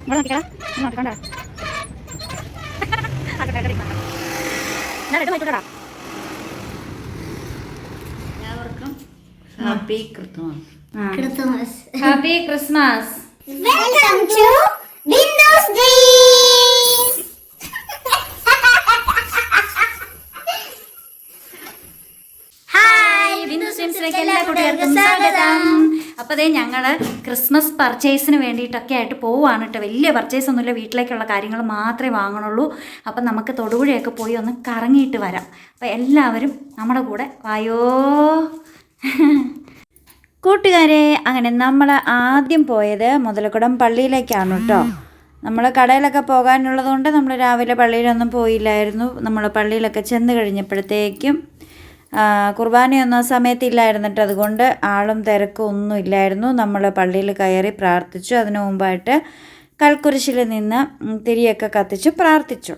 ഇവിടെ നോക്കിക്കടാ. ഇങ്ങോട്ട് കണ്ടോ? ആക്കട്ടെ ആക്കട്ടെ ഞാൻ രണ്ടും വായിച്ചോടാ എല്ലാവർക്കും happy Christmas. Christmas. Happy Christmas. Welcome to അപ്പോൾ അതേ ഞങ്ങൾ ക്രിസ്മസ് പർച്ചേസിന് വേണ്ടിയിട്ടൊക്കെ ആയിട്ട് പോവുകയാണ് കേട്ടോ വലിയ പർച്ചേസ് ഒന്നുമില്ല. വീട്ടിലേക്കുള്ള കാര്യങ്ങൾ മാത്രമേ വാങ്ങണുള്ളൂ. അപ്പം നമുക്ക് തൊടുപുഴയൊക്കെ പോയി ഒന്ന് കറങ്ങിയിട്ട് വരാം. അപ്പോൾ എല്ലാവരും നമ്മുടെ കൂടെ വായോ. കൂട്ടുകാരെ അങ്ങനെ നമ്മൾ ആദ്യം പോയത് മുതലക്കുടം പള്ളിയിലേക്കാണ് കേട്ടോ നമ്മൾ കടയിലൊക്കെ പോകാനുള്ളതുകൊണ്ട് നമ്മൾ രാവിലെ പള്ളിയിലൊന്നും പോയില്ലായിരുന്നു. നമ്മൾ പള്ളിയിലൊക്കെ ചെന്ന് കഴിഞ്ഞപ്പോഴത്തേക്കും കുർബാനയൊന്നും ആ സമയത്ത് ഇല്ലായിരുന്നിട്ട് കേട്ടോ അതുകൊണ്ട് ആളും തിരക്കും ഒന്നും ഇല്ലായിരുന്നു. നമ്മൾ പള്ളിയിൽ കയറി പ്രാർത്ഥിച്ചു. അതിനു മുമ്പായിട്ട് കൽക്കുരിശിൽ നിന്ന് തിരിയൊക്കെ കത്തിച്ചു പ്രാർത്ഥിച്ചു.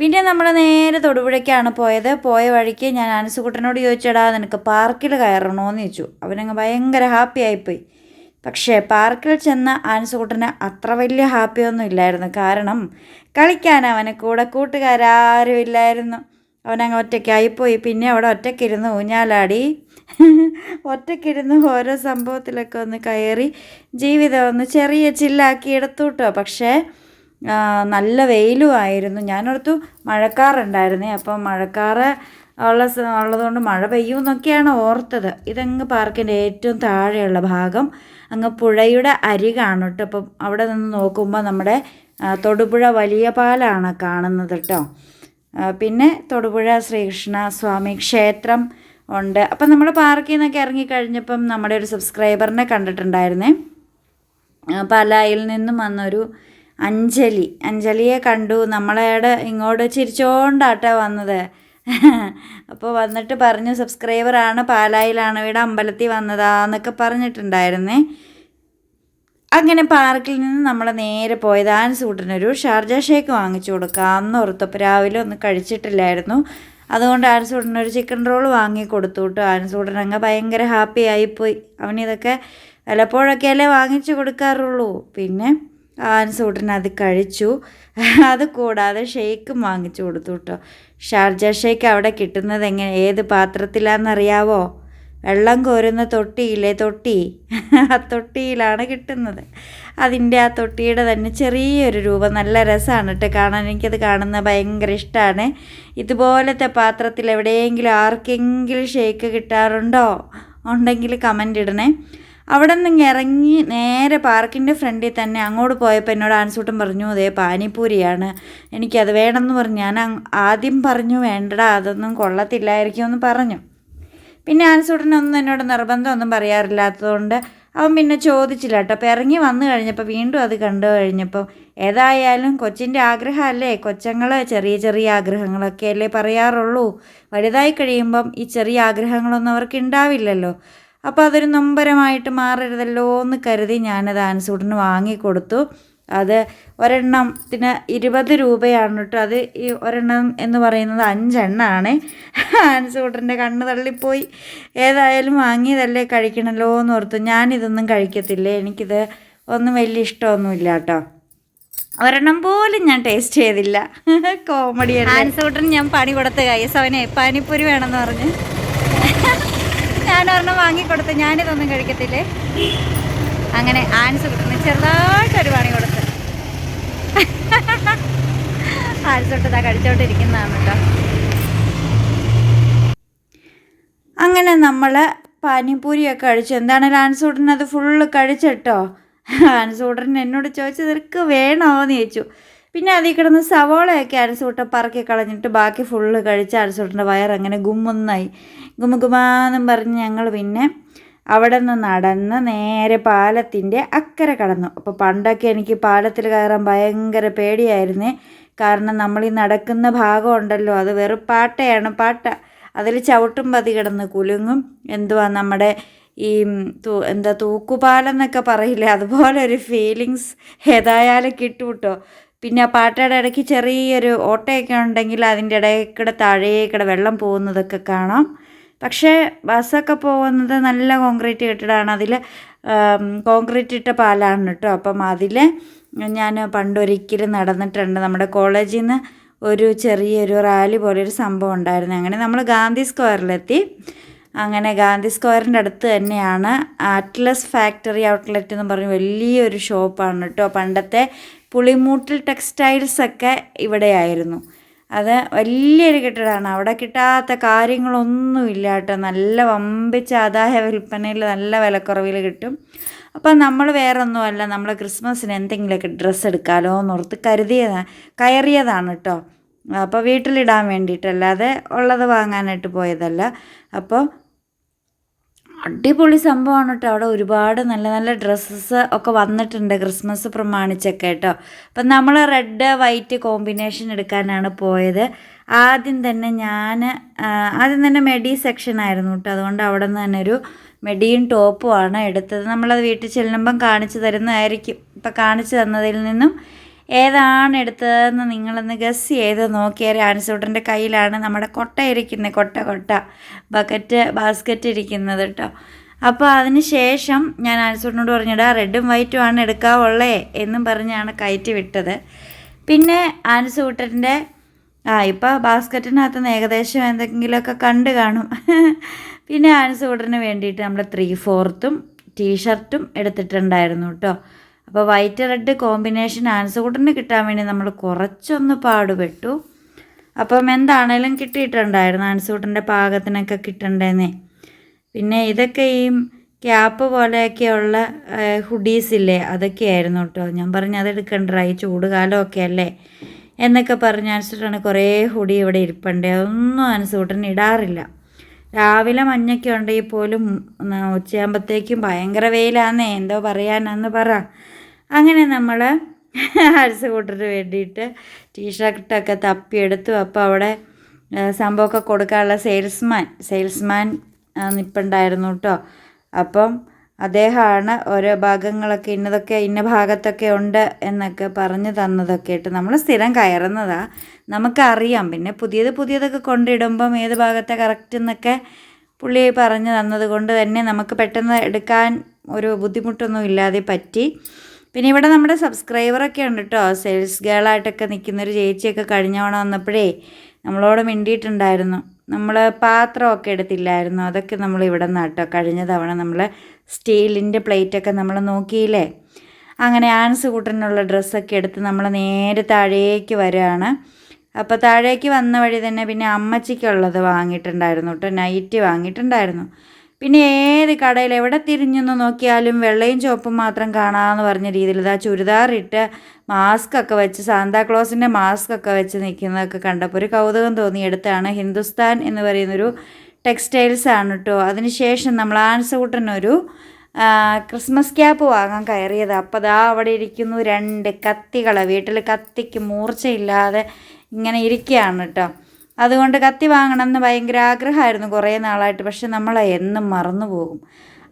പിന്നെ നമ്മൾ നേരെ തൊടുപുഴയ്ക്കാണ് പോയത്. പോയ വഴിക്ക് ഞാൻ അനസുകുട്ടനോട് ചോദിച്ചടാ നിനക്ക് പാർക്കിൽ കയറണോന്ന് ചോദിച്ചു. അവനങ്ങ് ഭയങ്കര ഹാപ്പി ആയിപ്പോയി. പക്ഷേ പാർക്കിൽ ചെന്ന ആൻസുകുട്ടന് അത്ര വലിയ ഹാപ്പിയൊന്നും ഇല്ലായിരുന്നു. കാരണം കളിക്കാൻ അവന് കൂടെ കൂട്ടുകാരും ഇല്ലായിരുന്നു അവനങ്ങ് ഒറ്റയ്ക്കായിപ്പോയി. പിന്നെ അവിടെ ഒറ്റയ്ക്കിരുന്ന് ഊഞ്ഞാലാടി. ഒറ്റയ്ക്കിരുന്ന് ഓരോ സംഭവത്തിലൊക്കെ ഒന്ന് കയറി ജീവിതം ഒന്ന് ചെറിയ ചില്ലാക്കി എടുത്തു കേട്ടോ പക്ഷേ നല്ല വെയിലും ആയിരുന്നു. ഞാനോർത്തു മഴക്കാറുണ്ടായിരുന്നേ. അപ്പം മഴക്കാറ് ഉള്ള ഉള്ളതുകൊണ്ട് മഴ പെയ്യുമെന്നൊക്കെയാണ് ഓർത്തത്. ഇതങ്ങ് പാർക്കിന്റെ ഏറ്റവും താഴെയുള്ള ഭാഗം. അങ്ങ് പുഴയുടെ അരി കാണും കേട്ടോ. അപ്പം അവിടെ നിന്ന് നോക്കുമ്പോൾ നമ്മുടെ തൊടുപുഴ വലിയ പാലാണ് കാണുന്നത് കേട്ടോ. പിന്നെ തൊടുപുഴ ശ്രീകൃഷ്ണ സ്വാമി ക്ഷേത്രം ഉണ്ട്. അപ്പം നമ്മൾ പാർക്കിൽ നിന്നൊക്കെ ഇറങ്ങിക്കഴിഞ്ഞപ്പം നമ്മുടെ ഒരു സബ്സ്ക്രൈബറിനെ കണ്ടിട്ടുണ്ടായിരുന്നേ. പലായിൽ നിന്നും വന്നൊരു അഞ്ജലി. അഞ്ജലിയെ കണ്ടു. നമ്മളയാട് ഇങ്ങോട്ട് ചിരിച്ചോണ്ടാട്ടോ വന്നത്. അപ്പോൾ വന്നിട്ട് പറഞ്ഞു സബ്സ്ക്രൈബറാണ് പാലായിലാണ് ഇവിടെ അമ്പലത്തിൽ വന്നതാന്നൊക്കെ പറഞ്ഞിട്ടുണ്ടായിരുന്നേ. അങ്ങനെ പാർക്കിൽ നിന്ന് നമ്മൾ നേരെ പോയത് ആൻസൂട്ടനൊരു ഷാർജ ഷേക്ക് വാങ്ങിച്ചു കൊടുക്കാം അന്ന് ഓർത്തപ്പം രാവിലെ ഒന്നും കഴിച്ചിട്ടില്ലായിരുന്നു. അതുകൊണ്ട് ആൻസൂട്ടനൊരു ചിക്കൻ റോൾ വാങ്ങി കൊടുത്തു കേട്ടോ. ആൻസൂട്ടൻ അങ്ങ് ഭയങ്കര ഹാപ്പി ആയിപ്പോയി. അവനിതൊക്കെ വല്ലപ്പോഴൊക്കെ അല്ലേ വാങ്ങിച്ചു കൊടുക്കാറുള്ളൂ. പിന്നെ ആൻസൂട്ടൻ അത് കഴിച്ചു. അത് കൂടാതെ ഷേക്കും വാങ്ങിച്ചു കൊടുത്തു കേട്ടോ. ഷാർജ ഷേക്ക് അവിടെ കിട്ടുന്നത് എങ്ങനെ? ഏത് പാത്രത്തിലാണെന്നറിയാവോ? വെള്ളം കോരുന്ന തൊട്ടിയില്ലേ തൊട്ടി? ആ തൊട്ടിയിലാണ് കിട്ടുന്നത്. അതിന്റെ ആ തൊട്ടിയുടെ തന്നെ ചെറിയൊരു രൂപം നല്ല രസമാണ് കേട്ടോ കാണാൻ. എനിക്കത് കാണുന്ന ഭയങ്കര ഇഷ്ടമാണ്. ഇതുപോലത്തെ പാത്രത്തിൽ എവിടെയെങ്കിലും ആർക്കെങ്കിലും ഷേക്ക് കിട്ടാറുണ്ടോ? ഉണ്ടെങ്കിൽ കമന്റ് ഇടണേ. അവിടെ നിന്ന് ഇറങ്ങി നേരെ പാർക്കിന്റെ ഫ്രണ്ടിൽ തന്നെ അങ്ങോട്ട് പോയപ്പോൾ എന്നോട് ആൻസൂട്ടം പറഞ്ഞു അതേ പാനിപ്പൂരിയാണ്. എനിക്കത് വേണമെന്ന് പറഞ്ഞു. ഞാൻ ആദ്യം പറഞ്ഞു വേണ്ടടാ അതൊന്നും കൊള്ളത്തില്ലായിരിക്കും എന്ന് പറഞ്ഞു. പിന്നെ ആൻസൂട്ടനൊന്നും എന്നോട് നിർബന്ധമൊന്നും പറയാറില്ലാത്തതുകൊണ്ട് അവൻ പിന്നെ ചോദിച്ചില്ല കേട്ടോ. അപ്പോൾ ഇറങ്ങി വന്നു കഴിഞ്ഞപ്പോൾ വീണ്ടും അത് കണ്ടു കഴിഞ്ഞപ്പോൾ ഏതായാലും കൊച്ചിന്റെ ആഗ്രഹമല്ലേ? കൊച്ചങ്ങൾ ചെറിയ ചെറിയ ആഗ്രഹങ്ങളൊക്കെ അല്ലേ പറയാറുള്ളൂ. വലുതായി കഴിയുമ്പം ഈ ചെറിയ ആഗ്രഹങ്ങളൊന്നും അവർക്ക് ഉണ്ടാവില്ലല്ലോ. അപ്പോൾ അതൊരു നൊമ്പരമായിട്ട് മാറരുതല്ലോ എന്ന് കരുതി ഞാനത് ആൻസൂട്ടിന് വാങ്ങിക്കൊടുത്തു. അത് ഒരെണ്ണത്തിന് ഇരുപത് രൂപയാണ് കേട്ടോ. അത് ഈ ഒരെണ്ണം എന്ന് പറയുന്നത് അഞ്ചെണ്ണമാണ് ആൻസൂട്ടന്റെ കണ്ണ് തള്ളിപ്പോയി. ഏതായാലും വാങ്ങിയതല്ലേ കഴിക്കണല്ലോ എന്ന് ഓർത്തു. ഞാനിതൊന്നും കഴിക്കത്തില്ലേ? എനിക്കിത് ഒന്നും വലിയ ഇഷ്ടമൊന്നുമില്ല കേട്ടോ. ഒരെണ്ണം പോലും ഞാൻ ടേസ്റ്റ് ചെയ്തില്ല. കോമഡി ആൻസൂട്ടൻ ഞാൻ പണി കൊടുത്ത കൈസ്. അവനെ പാനിപ്പൂരി വേണമെന്ന് പറഞ്ഞ്. ഞാൻ ഒരെണ്ണം വാങ്ങിക്കൊടുത്ത് ഞാനിതൊന്നും കഴിക്കത്തില്ലേ? അങ്ങനെ ആൻസ് കിട്ടുന്നു ചെറുതായിട്ട് ഒരു പണി കൊടുത്ത്. ആൻസൂട്ട് ഇതാ കഴിച്ചോണ്ടിരിക്കുന്നതാണ് കേട്ടോ അങ്ങനെ നമ്മൾ പാനിപ്പൂരിയൊക്കെ കഴിച്ചു. എന്താണേലും ആൻസൂട്ടൻ അത് ഫുള്ള് കഴിച്ചിട്ടോ? ആൻസൂട്ടൻ എന്നോട് ചോദിച്ചു നിനക്ക് വേണോന്ന് ചോദിച്ചു. പിന്നെ അതിൽ കിടന്ന് സവോളയൊക്കെ ആൻസൂട്ടൻ പറക്കി കളഞ്ഞിട്ട് ബാക്കി ഫുള്ള് കഴിച്ച് ആൻസൂട്ടന്റെ വയറങ്ങനെ ഗുമ്മൊന്നായി. ഗുമ്മ ഗുമാന്നും പറഞ്ഞ് ഞങ്ങൾ പിന്നെ അവിടെ നിന്ന് നടന്ന് നേരെ പാലത്തിന്റെ അക്കരെ കടന്നു. അപ്പോൾ പണ്ടൊക്കെ എനിക്ക് പാലത്തിൽ കയറാൻ ഭയങ്കര പേടിയായിരുന്നു. കാരണം നമ്മൾ ഈ നടക്കുന്ന ഭാഗം ഉണ്ടല്ലോ അത് വെറും പാട്ടയാണ് പാട്ട. അതിൽ ചവിട്ടും പതി കിടന്ന് കുലുങ്ങും. എന്തുവാ നമ്മുടെ ഈ തൂ എന്താ തൂക്കുപാലെന്നൊക്കെ പറയില്ലേ? അതുപോലെ ഒരു ഫീലിങ്സ് ഏതായാലും കിട്ടും കേട്ടോ. പിന്നെ പാട്ടയുടെ ഇടയ്ക്ക് ചെറിയൊരു ഓട്ടയൊക്കെ ഉണ്ടെങ്കിൽ അതിന്റെ ഇടയ്ക്കൂടെ താഴേക്കൂടെ വെള്ളം പോകുന്നതൊക്കെ കാണാം. പക്ഷേ ബസ്സൊക്കെ പോകുന്നത് നല്ല കോൺക്രീറ്റ് കെട്ടിടമാണ്. അതിൽ കോൺക്രീറ്റ് ഇട്ട പാലാണ് കേട്ടോ. അപ്പം അതിൽ ഞാൻ പണ്ടൊരിക്കലും നടന്നിട്ടുണ്ട്. നമ്മുടെ കോളേജിൽ നിന്ന് ഒരു ചെറിയൊരു റാലി പോലെ ഒരു സംഭവം ഉണ്ടായിരുന്നു. അങ്ങനെ നമ്മൾ ഗാന്ധി സ്ക്വയറിലെത്തി. അങ്ങനെ ഗാന്ധി സ്ക്വയറിന്റെ അടുത്ത് തന്നെയാണ് അറ്റ്ലസ് ഫാക്ടറി ഔട്ട്ലെറ്റ് എന്ന് പറഞ്ഞ് വലിയൊരു ഷോപ്പാണ് കേട്ടോ. പണ്ടത്തെ പുളിമൂട്ടിൽ ടെക്സ്റ്റൈൽസൊക്കെ ഇവിടെയായിരുന്നു. അത് വലിയൊരു കെട്ടിടമാണ്. അവിടെ കിട്ടാത്ത കാര്യങ്ങളൊന്നും ഇല്ല കേട്ടോ. നല്ല വമ്പിച്ച ആദായ വിൽപ്പനയിൽ നല്ല വിലക്കുറവിൽ കിട്ടും. അപ്പം നമ്മൾ വേറെ ഒന്നുമല്ല നമ്മൾ ക്രിസ്മസിന് എന്തെങ്കിലുമൊക്കെ ഡ്രസ്സ് എടുക്കാമല്ലോ എന്നോർത്ത് കരുതിയതാണ് കയറിയതാണ് കേട്ടോ. അപ്പോൾ വീട്ടിലിടാൻ വേണ്ടിയിട്ടല്ലാതെ ഉള്ളത് വാങ്ങാനായിട്ട് പോയതല്ല. അപ്പോൾ അടിപൊളി സംഭവമാണ് കേട്ടോ അവിടെ ഒരുപാട് നല്ല നല്ല ഡ്രസ്സസ് ഒക്കെ വന്നിട്ടുണ്ട്. ക്രിസ്മസ് പ്രമാണിച്ചൊക്കെ കേട്ടോ അപ്പം നമ്മൾ റെഡ് വൈറ്റ് കോമ്പിനേഷൻ എടുക്കാനാണ് പോയത്. ആദ്യം തന്നെ ഞാൻ ആദ്യം തന്നെ മെഡി സെക്ഷൻ ആയിരുന്നു കേട്ടോ അതുകൊണ്ട് അവിടെ നിന്ന് തന്നെ ഒരു മെഡിയും ടോപ്പുമാണ് എടുത്തത്. നമ്മളത് വീട്ടിൽ ചെല്ലുമ്പം കാണിച്ചു തരുന്നതായിരിക്കും. ഇപ്പം കാണിച്ചു തന്നതിൽ നിന്നും ഏതാണ് എടുത്തതെന്ന് നിങ്ങളൊന്ന് ഗസ് ചെയ്ത് നോക്കിയാൽ ആൻസൂട്ടന്റെ കയ്യിലാണ് നമ്മുടെ കൊട്ട ഇരിക്കുന്നത് കൊട്ട കൊട്ട. ബക്കറ്റ് ബാസ്ക്കറ്റ് ഇരിക്കുന്നത് കേട്ടോ അപ്പോൾ അതിന് ശേഷം ഞാൻ ആൻസൂട്ടനോട് പറഞ്ഞിടാ റെഡും വൈറ്റും ആണ് എടുക്കാവുള്ളേ എന്നും പറഞ്ഞാണ് കയറ്റി വിട്ടത്. പിന്നെ ആൻസൂട്ടന്റെ ആ ഇപ്പോൾ ബാസ്ക്കറ്റിനകത്ത് നിന്ന് ഏകദേശം എന്തെങ്കിലുമൊക്കെ കണ്ട് കാണും. പിന്നെ ആൻസൂട്ടറിന് വേണ്ടിയിട്ട് നമ്മൾ ത്രീ ഫോർത്തും ടീഷർട്ടും എടുത്തിട്ടുണ്ടായിരുന്നു കേട്ടോ അപ്പോൾ വൈറ്റ് റെഡ് കോമ്പിനേഷൻ ആൻസൂട്ടറിന് കിട്ടാൻ വേണ്ടി നമ്മൾ കുറച്ചൊന്ന് പാടുപെട്ടു. അപ്പം എന്താണേലും കിട്ടിയിട്ടുണ്ടായിരുന്നു ആൻസൂട്ടറിന്റെ പാകത്തിനൊക്കെ കിട്ടണ്ടേന്നേ. പിന്നെ ഇതൊക്കെ ഈ ക്യാപ്പ് പോലെയൊക്കെയുള്ള ഹുഡീസ് ഇല്ലേ അതൊക്കെയായിരുന്നു കേട്ടോ ഞാൻ പറഞ്ഞു അതെടുക്കണ്ട ഈ ചൂട് കാലമൊക്കെ അല്ലേ? എന്നൊക്കെ പറഞ്ഞ് അനുസരിച്ചാണ് കുറേ ഹുഡി ഇവിടെ ഇരിപ്പുണ്ട്. അതൊന്നും അനുസൂട്ടൻ ഇടാറില്ല. രാവിലെ മഞ്ഞൊക്കെ ഉണ്ടെങ്കിൽ പോലും ഉച്ചയാകുമ്പോഴത്തേക്കും ഭയങ്കര വെയിലാന്നേ. എന്തോ പറയാനാന്ന് പറ. അങ്ങനെ നമ്മൾ ഹരിസ് കൂട്ടറിന് വേണ്ടിയിട്ട് ടീഷർട്ടൊക്കെ തപ്പിയെടുത്തു അപ്പോൾ അവിടെ സംഭവമൊക്കെ കൊടുക്കാനുള്ള സെയിൽസ്മാൻ സെയിൽസ്മാൻ നിൽപ്പുണ്ടായിരുന്നു കേട്ടോ. അപ്പം അദ്ദേഹമാണ് ഓരോ ഭാഗങ്ങളൊക്കെ ഇന്നതൊക്കെ ഇന്ന ഭാഗത്തൊക്കെ ഉണ്ട് എന്നൊക്കെ പറഞ്ഞു തന്നതൊക്കെ ആയിട്ട് നമ്മൾ സ്ഥിരം കയറുന്നതാ. നമുക്കറിയാം. പിന്നെ പുതിയത് പുതിയതൊക്കെ കൊണ്ടിടുമ്പം ഏത് ഭാഗത്തെ കറക്റ്റ് എന്നൊക്കെ പുള്ളി പറഞ്ഞു തന്നത് കൊണ്ട് തന്നെ നമുക്ക് പെട്ടെന്ന് എടുക്കാൻ ഒരു ബുദ്ധിമുട്ടൊന്നും ഇല്ലാതെ പറ്റി. പിന്നെ ഇവിടെ നമ്മുടെ സബ്സ്ക്രൈബറൊക്കെ ഉണ്ട് കേട്ടോ സെയിൽസ് ഗേളായിട്ടൊക്കെ നിൽക്കുന്നൊരു ചേച്ചിയൊക്കെ കഴിഞ്ഞ തവണ വന്നപ്പോഴേ നമ്മളോട് മിണ്ടിയിട്ടുണ്ടായിരുന്നു. നമ്മൾ പാത്രമൊക്കെ എടുത്തില്ലായിരുന്നു. അതൊക്കെ നമ്മൾ ഇവിടെ നിന്ന് കേട്ടോ കഴിഞ്ഞ തവണ നമ്മൾ സ്റ്റീലിന്റെ പ്ലേറ്റൊക്കെ നമ്മൾ നോക്കിയില്ലേ? അങ്ങനെ ആൻസ് കൂട്ടനുള്ള ഡ്രസ്സൊക്കെ എടുത്ത് നമ്മൾ നേരെ താഴേക്ക് വരികയാണ്. അപ്പോൾ താഴേക്ക് വന്ന വഴി തന്നെ പിന്നെ അമ്മച്ചിക്കുള്ളത് വാങ്ങിയിട്ടുണ്ടായിരുന്നു കേട്ടോ നൈറ്റ് വാങ്ങിയിട്ടുണ്ടായിരുന്നു. പിന്നെ ഏത് കടയിൽ എവിടെ തിരിഞ്ഞെന്ന് നോക്കിയാലും വെള്ളയും ചുവപ്പും മാത്രം കാണാമെന്ന് പറഞ്ഞ രീതിയിൽ ഇതാ ചുരിദാറിട്ട് മാസ്ക് ഒക്കെ വെച്ച് സാന്താക്ലോസിന്റെ മാസ്ക് ഒക്കെ വെച്ച് നിൽക്കുന്നതൊക്കെ കണ്ടപ്പോൾ ഒരു കൗതുകം തോന്നി. എടുത്താണ് ഹിന്ദുസ്ഥാൻ എന്ന് പറയുന്നൊരു ടെക്സ്റ്റൈൽസ് ആണ് കേട്ടോ അതിനുശേഷം നമ്മൾ ആൻസൂട്ടനൊരു ആ, ക്രിസ്മസ് ക്യാപ്പ് വാങ്ങാൻ കയറിയത്. അപ്പോൾ ദാ അവിടെ ഇരിക്കുന്നു രണ്ട് കത്തികൾ വീട്ടിൽ കത്തിക്ക് മൂർച്ചയില്ലാതെ ഇങ്ങനെ ഇരിക്കുകയാണ് കേട്ടോ അതുകൊണ്ട് കത്തി വാങ്ങണം എന്ന് ഭയങ്കര ആഗ്രഹമായിരുന്നു കുറേ നാളായിട്ട്. പക്ഷെ നമ്മൾ എന്നും മറന്നു പോകും.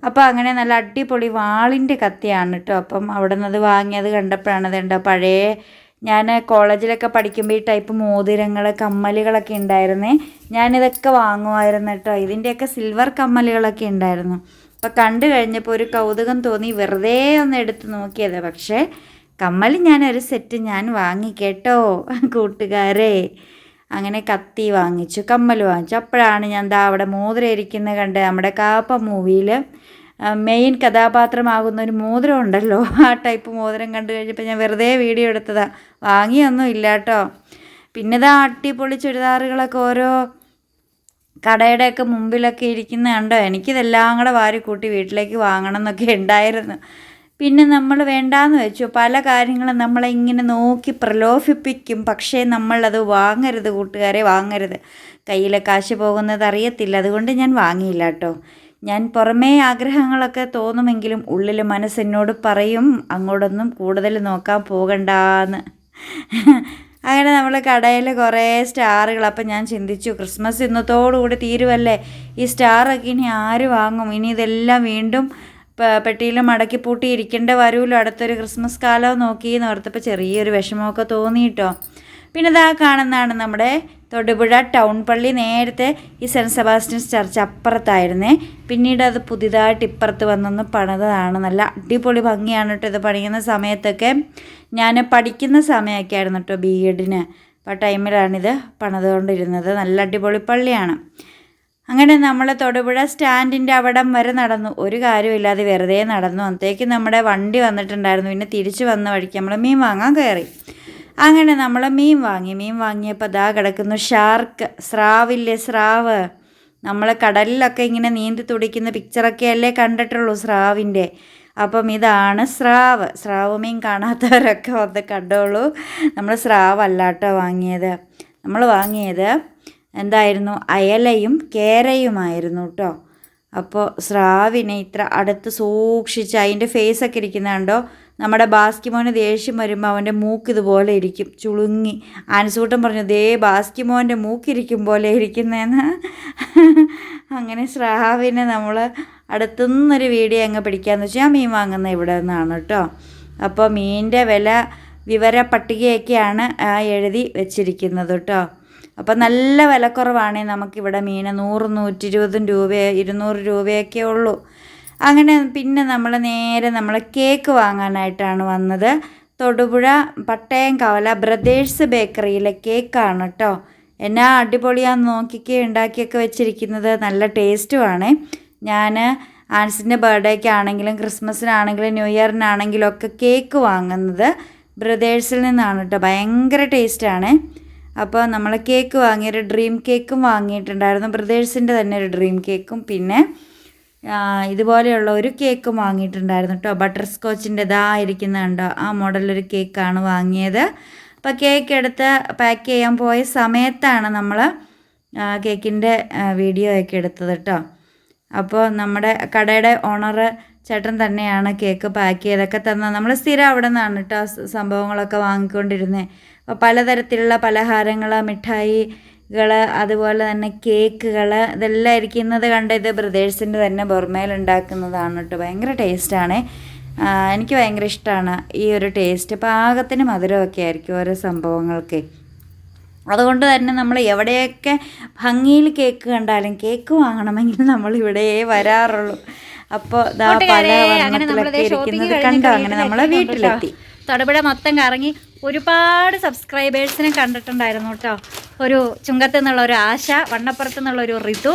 അപ്പോൾ അങ്ങനെ നല്ല അടിപൊളി വാളിന്റെ കത്തിയാണ് കേട്ടോ. അപ്പം അവിടെ നിന്ന് അത് വാങ്ങിയത് കണ്ടപ്പോഴാണ് ഇതുണ്ട് പഴയ ഞാൻ കോളേജിലൊക്കെ പഠിക്കുമ്പോൾ ഈ ടൈപ്പ് മോതിരങ്ങൾ കമ്മലുകളൊക്കെ ഉണ്ടായിരുന്നേ. ഞാനിതൊക്കെ വാങ്ങുമായിരുന്നു കേട്ടോ. ഇതിന്റെയൊക്കെ സിൽവർ കമ്മലുകളൊക്കെ ഉണ്ടായിരുന്നു. അപ്പോൾ കണ്ടു കഴിഞ്ഞപ്പോൾ ഒരു കൗതുകം തോന്നി. വെറുതെ ഒന്ന് എടുത്ത് നോക്കിയത്. പക്ഷേ കമ്മൽ ഞാനൊരു സെറ്റ് ഞാൻ വാങ്ങി കേട്ടോ കൂട്ടുകാരെ. അങ്ങനെ കത്തി വാങ്ങിച്ചു കമ്മൽ വാങ്ങിച്ചു. അപ്പോഴാണ് ഞാൻ ദാ അവിടെ മോതിരം ഇരിക്കുന്നത് കണ്ട് നമ്മുടെ കാപ്പ മൂവിയിൽ മെയിൻ കഥാപാത്രമാകുന്ന ഒരു മോതിരം ഉണ്ടല്ലോ ആ ടൈപ്പ് മോതിരം കണ്ടു കഴിഞ്ഞപ്പോൾ ഞാൻ വെറുതെ വീഡിയോ എടുത്തതാ. വാങ്ങിയൊന്നും ഇല്ല കേട്ടോ. പിന്നെ ഇതാ അട്ടിപ്പൊളി ചുരിദാറുകളൊക്കെ ഓരോ കടയുടെയൊക്കെ മുമ്പിലൊക്കെ ഇരിക്കുന്ന കണ്ടോ? എനിക്കിതെല്ലാം കൂടെ വാരി കൂട്ടി വീട്ടിലേക്ക് വാങ്ങണം എന്നൊക്കെ ഉണ്ടായിരുന്നു. പിന്നെ നമ്മൾ വേണ്ടാന്ന് വെച്ചു. പല കാര്യങ്ങളും നമ്മളെ ഇങ്ങനെ നോക്കി പ്രലോഭിപ്പിക്കും. പക്ഷേ നമ്മളത് വാങ്ങരുത് കൂട്ടുകാരെ വാങ്ങരുത്. കയ്യിലെ കാശ് പോകുന്നത് അറിയത്തില്ല. അതുകൊണ്ട് ഞാൻ വാങ്ങിയില്ല കേട്ടോ. ഞാൻ പുറമേ ആഗ്രഹങ്ങളൊക്കെ തോന്നുമെങ്കിലും ഉള്ളിൽ മനസ്സെന്നോട് പറയും അങ്ങോട്ടൊന്നും കൂടുതൽ നോക്കാൻ പോകണ്ടാന്ന്. അങ്ങനെ നമ്മൾ കടയിൽ കുറേ സ്റ്റാറുകൾ. അപ്പം ഞാൻ ചിന്തിച്ചു ക്രിസ്മസ് ഇന്നത്തോടുകൂടി തീരുവല്ലേ? ഈ സ്റ്റാറൊക്കെ ഇനി ആര് വാങ്ങും? ഇനി ഇതെല്ലാം വീണ്ടും പെട്ടിയിൽ മടക്കി പൂട്ടി ഇരിക്കേണ്ട വരുമല്ലോ അടുത്തൊരു ക്രിസ്മസ് കാലം നോക്കി എന്ന് ഓർത്തപ്പോൾ ചെറിയൊരു വിഷമമൊക്കെ തോന്നിയിട്ടോ പിന്നെ ഇതാ കാണുന്നതാണ് നമ്മുടെ തൊടുപുഴ ടൗൺ പള്ളി. നേരത്തെ ഈ സെന്റ് സെബാസ്റ്റ്യൻസ് ചർച്ച് അപ്പുറത്തായിരുന്നേ. പിന്നീട് അത് പുതിയതായിട്ട് ഇപ്പുറത്ത് വന്നൊന്ന് പണിതാണ് നല്ല അടിപൊളി ഭംഗിയാണ് കേട്ടോ ഇത് പണിയുന്ന സമയത്തൊക്കെ. ഞാൻ പഠിക്കുന്ന സമയമൊക്കെ ആയിരുന്നു കേട്ടോ ബി എഡിന്. ആ ടൈമിലാണിത് പണിതുകൊണ്ടിരുന്നത്. നല്ല അടിപൊളി പള്ളിയാണ്. അങ്ങനെ നമ്മൾ തൊടുപുഴ സ്റ്റാൻഡിന്റെ അവിടം വരെ നടന്നു. ഒരു കാര്യമില്ലാതെ വെറുതെ നടന്നു. അന്നത്തേക്ക് നമ്മുടെ വണ്ടി വന്നിട്ടുണ്ടായിരുന്നു. പിന്നെ തിരിച്ചു വന്ന വഴിക്ക് നമ്മൾ മീൻ വാങ്ങാൻ കയറി. അങ്ങനെ നമ്മൾ മീൻ വാങ്ങി. മീൻ വാങ്ങിയപ്പോൾ ദാ കിടക്കുന്നു ഷാർക്ക്. സ്രാവില്ലേ സ്രാവ്? നമ്മൾ കടലിലൊക്കെ ഇങ്ങനെ നീന്തി തുടിക്കുന്ന പിക്ചറൊക്കെ അല്ലേ കണ്ടിട്ടുള്ളൂ സ്രാവിന്റെ അപ്പം ഇതാണ് സ്രാവ്. സ്രാവ് മീൻ കാണാത്തവരൊക്കെ വന്ന് കണ്ടോളൂ. നമ്മൾ സ്രാവല്ല കേട്ടോ വാങ്ങിയത്. നമ്മൾ വാങ്ങിയത് എന്തായിരുന്നു? അയലയും കേരയുമായിരുന്നു കേട്ടോ അപ്പോൾ സ്രാവിനെ ഇത്ര അടുത്ത് സൂക്ഷിച്ച് അതിന്റെ ഫേസൊക്കെ ഇരിക്കുന്ന കണ്ടോ? നമ്മുടെ ബാസ്കിമോന് ദേഷ്യം വരുമ്പോൾ അവന്റെ മൂക്ക് ഇതുപോലെ ഇരിക്കും. ചുളുങ്ങി. ആനസൂട്ടം പറഞ്ഞു ദേ ബാസ്കിമോന്റെ മൂക്കിരിക്കും പോലെ ഇരിക്കുന്നതെന്ന് അങ്ങനെ സ്രാവിനെ നമ്മൾ അടുത്തുനിന്നൊരു വീഡിയോ അങ്ങ് പിടിക്കാമെന്ന് വെച്ചാൽ മീൻ വാങ്ങുന്ന ഇവിടെ നിന്നാണ് കേട്ടോ അപ്പോൾ മീനിന്റെ വില വിവര പട്ടികയൊക്കെയാണ് എഴുതി വെച്ചിരിക്കുന്നത് കേട്ടോ അപ്പോൾ നല്ല വിലക്കുറവാണ് നമുക്കിവിടെ മീൻ നൂറ് നൂറ്റി ഇരുപതും രൂപ ഇരുന്നൂറ് രൂപയൊക്കെ ഉള്ളൂ. അങ്ങനെ പിന്നെ നമ്മൾ നേരെ നമ്മൾ കേക്ക് വാങ്ങാനായിട്ടാണ് വന്നത്. തൊടുപുഴ പട്ടയം കവല ബ്രദേഴ്സ് ബേക്കറിയിലെ കേക്കാണ് കേട്ടോ എന്നാ അടിപൊളിയാന്ന് നോക്കിക്കേ ഉണ്ടാക്കിയൊക്കെ വെച്ചിരിക്കുന്നത്. നല്ല ടേസ്റ്റുമാണ് ഞാൻ ആൻസിന്റെ ബർത്ത്ഡേക്ക് ആണെങ്കിലും ക്രിസ്മസിനാണെങ്കിലും ന്യൂ ഇയറിനാണെങ്കിലും ഒക്കെ കേക്ക് വാങ്ങുന്നത് ബ്രദേഴ്സിൽ നിന്നാണ് കേട്ടോ ഭയങ്കര ടേസ്റ്റാണ് അപ്പോൾ നമ്മൾ കേക്ക് വാങ്ങിയൊരു ഡ്രീം കേക്കും വാങ്ങിയിട്ടുണ്ടായിരുന്നു. ബ്രദേഴ്സിന്റെ തന്നെ ഒരു ഡ്രീം കേക്കും പിന്നെ ഇതുപോലെയുള്ള ഒരു കേക്കും വാങ്ങിയിട്ടുണ്ടായിരുന്നു കേട്ടോ ബട്ടർ സ്കോച്ചിന്റെ ഇതാ ഇരിക്കുന്നുണ്ടോ ആ മോഡലൊരു കേക്കാണ് വാങ്ങിയത്. അപ്പോൾ കേക്ക് എടുത്ത് പാക്ക് ചെയ്യാൻ പോയ സമയത്താണ് നമ്മൾ കേക്കിന്റെ വീഡിയോ ഒക്കെ എടുത്തത് കേട്ടോ അപ്പോൾ നമ്മുടെ കടയുടെ ഓണർ ചേട്ടൻ തന്നെയാണ് കേക്ക് പാക്ക് ചെയ്തൊക്കെ തന്നത്. നമ്മൾ സ്ഥിരം അവിടെ നിന്നാണ് കേട്ടോ സംഭവങ്ങളൊക്കെ വാങ്ങിക്കൊണ്ടിരുന്നത് പലതരത്തിലുള്ള പലഹാരങ്ങൾ മിഠായികൾ അതുപോലെ തന്നെ കേക്കുകൾ ഇതെല്ലാം ഇരിക്കുന്നത് കണ്ട് ഇത് ബ്രദേഴ്സിന്റെ തന്നെ ബൊർമയിൽ ഉണ്ടാക്കുന്നതാണ് കേട്ടോ. ഭയങ്കര ടേസ്റ്റാണ്. എനിക്ക് ഭയങ്കര ഇഷ്ടമാണ് ഈ ഒരു ടേസ്റ്റ്. പാകത്തിന് മധുരമൊക്കെ ആയിരിക്കും ഓരോ സംഭവങ്ങൾക്ക്. അതുകൊണ്ട് തന്നെ നമ്മൾ എവിടെയൊക്കെ ഭംഗിയിൽ കേക്ക് കണ്ടാലും കേക്ക് വാങ്ങണമെങ്കിൽ നമ്മൾ ഇവിടെ വരാറുള്ളൂ. അപ്പോൾ ദാ പല വർണത്തിലൊക്കെ ഇരിക്കുന്നത് കണ്ടോ? അങ്ങനെ നമ്മൾ വീട്ടിലെത്തി. തൊടുപുഴ മൊത്തം കറങ്ങി ഒരുപാട് സബ്സ്ക്രൈബേഴ്സിനെ കണ്ടിട്ടുണ്ടായിരുന്നു കേട്ടോ. ഒരു ചുങ്കത്ത് നിന്നുള്ള ഒരു ആശ വണ്ണപ്പുറത്ത് നിന്നുള്ള ഒരു ഋതു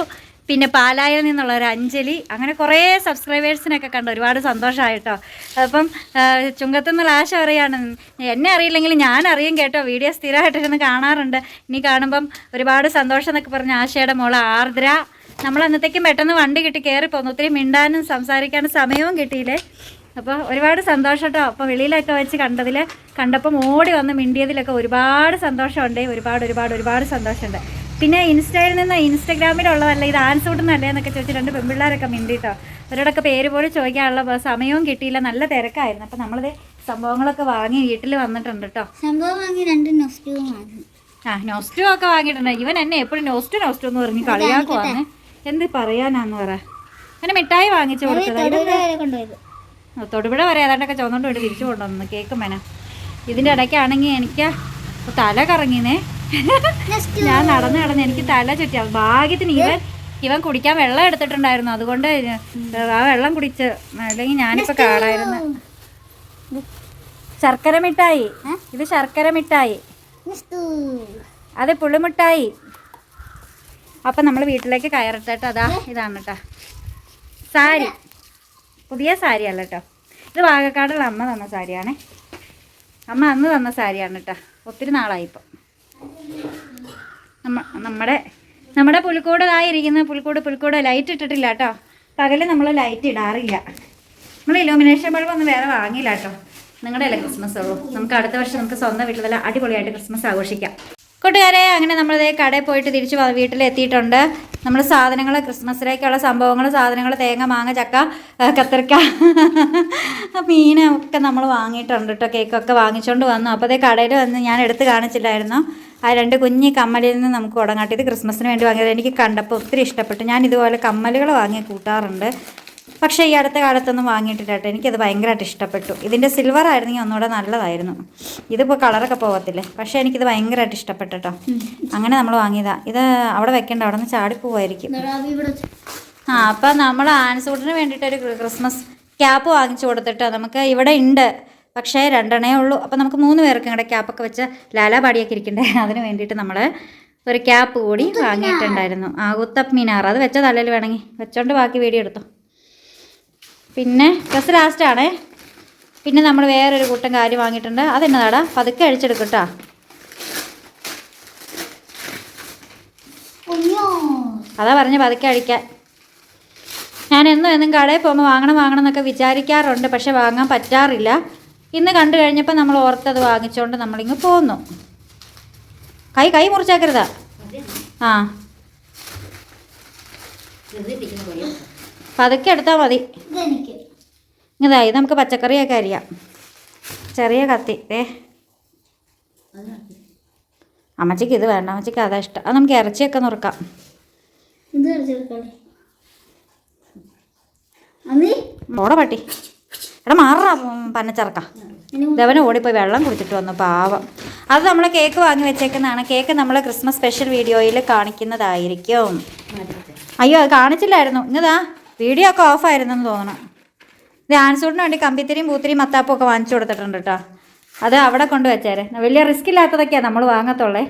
പിന്നെ പാലായിൽ നിന്നുള്ള ഒരു അഞ്ജലി അങ്ങനെ കുറേ സബ്സ്ക്രൈബേഴ്സിനൊക്കെ കണ്ടു. ഒരുപാട് സന്തോഷമായിട്ടോ അപ്പം ചുങ്കത്ത് നിന്നുള്ള ആശ പറയാണ് എന്നെ അറിയില്ലെങ്കിലും ഞാൻ അറിയും കേട്ടോ. വീഡിയോ സ്ഥിരമായിട്ടിരുന്ന് കാണാറുണ്ട്. ഇനി കാണുമ്പം ഒരുപാട് സന്തോഷം എന്നൊക്കെ പറഞ്ഞ ആശയുടെ മോൾ ആർദ്ര. നമ്മൾ അന്നത്തേക്കും പെട്ടെന്ന് വണ്ടി കിട്ടി കയറി പോന്നു ഒത്തിരി മിണ്ടാനും സംസാരിക്കാനും സമയവും കിട്ടിയില്ലേ? അപ്പോൾ ഒരുപാട് സന്തോഷം കേട്ടോ അപ്പോൾ വെളിയിലൊക്കെ വെച്ച് കണ്ടതിൽ കണ്ടപ്പം ഓടി വന്ന് മിണ്ടിയതിലൊക്കെ ഒരുപാട് സന്തോഷമുണ്ട്. ഒരുപാട് ഒരുപാട് ഒരുപാട് സന്തോഷമുണ്ട്. പിന്നെ ഇൻസ്റ്റയിൽ നിന്ന് ഇൻസ്റ്റഗ്രാമിലുള്ളതല്ല ഇത് ആൻസൂട്ടുന്നല്ലേ എന്നൊക്കെ ചോദിച്ച് രണ്ട് പെൺപിള്ളേരൊക്കെ മിണ്ടിട്ടോ. അവരോടൊക്കെ പേര് പോലും ചോദിക്കാനുള്ള സമയവും കിട്ടിയില്ല. നല്ല തിരക്കായിരുന്നു. അപ്പോൾ നമ്മളിത് സംഭവങ്ങളൊക്കെ വാങ്ങി വീട്ടിൽ വന്നിട്ടുണ്ട് കേട്ടോ സംഭവം വാങ്ങി രണ്ട് വാങ്ങി. ആ നോസ്റ്റു ഒക്കെ വാങ്ങിയിട്ടുണ്ട്. ഇവൻ എന്നെ എപ്പോഴും നോസ്റ്റു നോസ്റ്റു എന്ന് പറഞ്ഞ് കളിയാക്കുവാണ്. എന്ത് പറയാനാന്ന് പറ. അങ്ങനെ മിഠായി വാങ്ങിച്ചു കൊടുത്തത്. തൊടുപുഴ വരെ ഏതാണ്ടൊക്കെ ചുവന്നുകൊണ്ട് പോയിട്ട് തിരിച്ചു കൊണ്ടുവന്നു. കേൾക്കുമ്പന വേണം ഇതിന്റെ ഇടയ്ക്കാണെങ്കിൽ എനിക്ക് തല കറങ്ങിനേ. ഞാൻ നടന്ന് നടന്ന് എനിക്ക് തല ചുറ്റി. ഭാഗ്യത്തിന് ഇവൻ ഇവൻ കുടിക്കാൻ വെള്ളം എടുത്തിട്ടുണ്ടായിരുന്നു. അതുകൊണ്ട് ആ വെള്ളം കുടിച്ച് അല്ലെങ്കിൽ ഞാനിപ്പോൾ കാണായിരുന്നു ശർക്കര മിഠായി. ഇത് ശർക്കര മിഠായി. അതെ പുളിമിഠായി അപ്പം നമ്മൾ വീട്ടിലേക്ക് കയറട്ടെ അതാ ഇതാണ് കേട്ടോ സാരി. പുതിയ സാരി അല്ല കേട്ടോ. ഇത് വാഗക്കാടുള്ള അമ്മ തന്ന സാരിയാണ്. അമ്മ അന്ന് തന്ന സാരിയാണ് കേട്ടോ. ഒത്തിരി നാളായിപ്പോൾ നമ്മ നമ്മുടെ നമ്മുടെ പുൽക്കൂട് പുൽക്കൂട് പുൽക്കൂട് ലൈറ്റ് ഇട്ടിട്ടില്ല കേട്ടോ. പകൽ നമ്മൾ ലൈറ്റ് ഇടാറില്ല. നമ്മൾ ഇലൂമിനേഷൻ ബൾബൊന്നും വേറെ വാങ്ങിയില്ല കേട്ടോ. നിങ്ങളുടെ അല്ലേ ക്രിസ്മസ് ഉള്ളൂ. നമുക്ക് അടുത്ത വർഷം നമുക്ക് സ്വന്തം വീട്ടിൽ നല്ല അടിപൊളിയായിട്ട് ക്രിസ്മസ് ആഘോഷിക്കാം. കൂട്ടുകാരെ അങ്ങനെ നമ്മളിതേ കടയിൽ പോയിട്ട് തിരിച്ച് വീട്ടിലെത്തിയിട്ടുണ്ട്. നമ്മൾ സാധനങ്ങൾ ക്രിസ്മസിലേക്കുള്ള സംഭവങ്ങൾ സാധനങ്ങൾ തേങ്ങ മാങ്ങ ചക്ക കത്തിരിക്ക മീനൊക്കെ നമ്മൾ വാങ്ങിയിട്ടുണ്ട് കേട്ടോ കേക്കൊക്കെ വാങ്ങിച്ചുകൊണ്ട് വന്നു. അപ്പോൾ അതേ കടയിൽ വന്ന് ഞാൻ എടുത്ത് കാണിച്ചില്ലായിരുന്നു. ആ രണ്ട് കുഞ്ഞി കമ്മലിൽ നിന്ന് നമുക്ക് ഉടങ്ങാട്ടി ഇത് ക്രിസ്മസിന് വേണ്ടി വാങ്ങിയത്. എനിക്ക് കണ്ടപ്പോൾ ഒത്തിരി ഇഷ്ടപ്പെട്ടു. ഞാൻ ഇതുപോലെ കമ്മലുകൾ വാങ്ങി കൂട്ടാറുണ്ട്. പക്ഷേ ഈ അടുത്ത കാലത്തൊന്നും വാങ്ങിയിട്ടില്ല കേട്ടോ എനിക്കത് ഭയങ്കരമായിട്ട് ഇഷ്ടപ്പെട്ടു. ഇതിന്റെ സിൽവർ ആയിരുന്നെങ്കിൽ ഒന്നുകൂടെ നല്ലതായിരുന്നു. ഇതിപ്പോൾ കളറൊക്കെ പോകത്തില്ലേ? പക്ഷേ എനിക്കിത് ഭയങ്കരമായിട്ട് ഇഷ്ടപ്പെട്ടു കേട്ടോ അങ്ങനെ നമ്മൾ വാങ്ങിയതാ. ഇത് അവിടെ വെക്കേണ്ട. അവിടെ നിന്ന് ചാടിപ്പോവായിരിക്കും ആ അപ്പം നമ്മൾ ആൻസൂട്ടിന് വേണ്ടിയിട്ട് ഒരു ക്രിസ്മസ് ക്യാപ്പ് വാങ്ങിച്ചു കൊടുത്തിട്ട്. നമുക്ക് ഇവിടെ ഉണ്ട് പക്ഷേ രണ്ടെണ്ണേ ഉള്ളൂ. അപ്പം നമുക്ക് മൂന്ന് പേർക്കും കൂടെ ക്യാപ്പൊക്കെ വെച്ച് ലാലാ പാടിയൊക്കെ ഇരിക്കണ്ടേ? അതിന് വേണ്ടിയിട്ട് നമ്മൾ ഒരു ക്യാപ്പ് കൂടി വാങ്ങിയിട്ടുണ്ടായിരുന്നു. ആ ഉത്തപ്പ് മിനാർ. അത് വെച്ച തലയിൽ വേണമെങ്കിൽ. വെച്ചോണ്ട് ബാക്കി വീഡിയോ എടുത്തോ. പിന്നെ ഡ്രസ്സ് ലാസ്റ്റാണേ പിന്നെ നമ്മൾ വേറൊരു കൂട്ടം കാര്യം വാങ്ങിയിട്ടുണ്ട്. അതെന്നതാടാ പതുക്കെ അഴിച്ചെടുക്കും കേട്ടോ അതാ പറഞ്ഞ് പതുക്കെ അഴിക്കാൻ. ഞാൻ എന്നും എന്നും കടയിൽ പോകുമ്പോൾ വാങ്ങണം വാങ്ങണം എന്നൊക്കെ വിചാരിക്കാറുണ്ട്. പക്ഷെ വാങ്ങാൻ പറ്റാറില്ല. ഇന്ന് കണ്ടു കഴിഞ്ഞപ്പോൾ നമ്മൾ ഓർത്തത് വാങ്ങിച്ചുകൊണ്ട് നമ്മളിങ്ങ് പോന്നു. കൈ കൈ മുറിച്ചാക്കരുതാ ആ. പതുക്കെ എടുത്താൽ മതി. ഇതായി നമുക്ക് പച്ചക്കറിയൊക്കെ അരിയാം. ചെറിയ കത്തി ഏ അമ്മച്ചിക്ക് ഇത് വേണ്ട അമ്മച്ചിക്ക് അതാ ഇഷ്ടം. അത് നമുക്ക് ഇറച്ചിയൊക്കെ നുറുക്കാം. ഓടെ പട്ടി. എടാ മാറാ പനച്ചിറക്ക. ദേവനെ ഓടിപ്പോയി വെള്ളം കുടിച്ചിട്ട് വന്നു പാവം. അത് നമ്മൾ കേക്ക് വാങ്ങി വെച്ചേക്കുന്നതാണ്. കേക്ക് നമ്മൾ ക്രിസ്മസ് സ്പെഷ്യൽ വീഡിയോയിൽ കാണിക്കുന്നതായിരിക്കും. അയ്യോ അത് കാണിച്ചില്ലായിരുന്നു. ഇങ്ങതാ. വീഡിയോ ഒക്കെ ഓഫായിരുന്നെന്ന് തോന്നണം. ഇത് ആൻസൂട്ടിന് വേണ്ടി കമ്പിത്തിരിയും പൂത്തിരിയും മത്താപ്പും ഒക്കെ വാങ്ങിച്ചു കൊടുത്തിട്ടുണ്ട് കേട്ടോ അത് അവിടെ കൊണ്ട് വെച്ചേരെ. വലിയ റിസ്ക് ഇല്ലാത്തതൊക്കെയാണ് നമ്മൾ വാങ്ങത്തുള്ളേ.